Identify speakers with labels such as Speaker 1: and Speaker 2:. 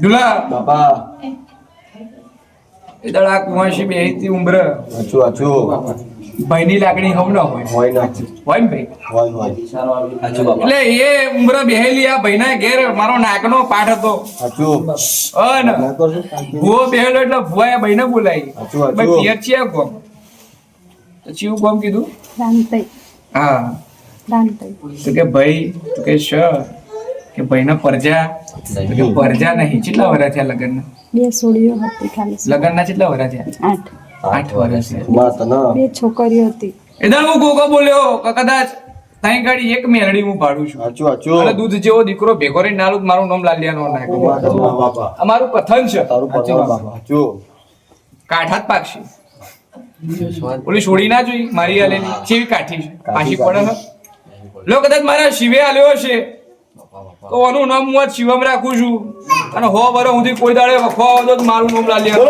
Speaker 1: દુલા
Speaker 2: બાપા.
Speaker 1: એ દડા કુવાશી બેથી ઉંબર.
Speaker 2: હાચું હાચું
Speaker 1: ભાઈની લાગણી હમ ન હોય.
Speaker 2: હોય ના
Speaker 1: હોય ને ભાઈ?
Speaker 2: હોય હોય. હાચું બાપા.
Speaker 1: એટલે એ ઉંબર બેહેલી આ ભાઈના ઘેર મારો નાકનો પાઠ હતો.
Speaker 2: હાચું
Speaker 1: અન ભૂવો બેહેલો એટલે ભુવાએ ભાઈને બોલાવી.
Speaker 2: હાચું, હાચું.
Speaker 1: ભાઈ પિયર છે કોમ? પછી હું કોમ કીધું?
Speaker 3: રાંધતઈ.
Speaker 1: હા.
Speaker 3: રાંધતઈ.
Speaker 1: તો કે ભાઈ તો કે શ કે ભાઈના પરજા કે પરજા નહીં. કેટલા વર્ષ થયા લગ્નના?
Speaker 3: બે સોડીઓ હતી ખાલી.
Speaker 1: લગ્નના કેટલા વર્ષ થયા?
Speaker 3: આઠ.
Speaker 1: આઠ વર્ષ
Speaker 3: બે છોકરીઓ હતી.
Speaker 1: એદાર હું ગોગો બોલ્યો. કદાચ તાઈ ગાડી એક મેરડી હું પાડું છું.
Speaker 2: હાચું હાચું
Speaker 1: અને દૂધ જેવો દીકરો ભેગો રહી નાલું મારું નામ લાલિયાનો નાખ્યો અમારું કથન છે.
Speaker 2: તારું પતંગ બાપા. હાચું
Speaker 1: કાઠાત પાક્ષી ઓલી છોડી ના જોઈ મારી આલેલી ચેવી કાઠી છે? પાછી પડે લો કદાચ મારા શિવે આલ્યો હશે. તો આનું નામ હું શિવમ રાખું છું. અને હો બરો સુધી કોઈ દાડે વખો આવતો મારું નામ લાલિયા.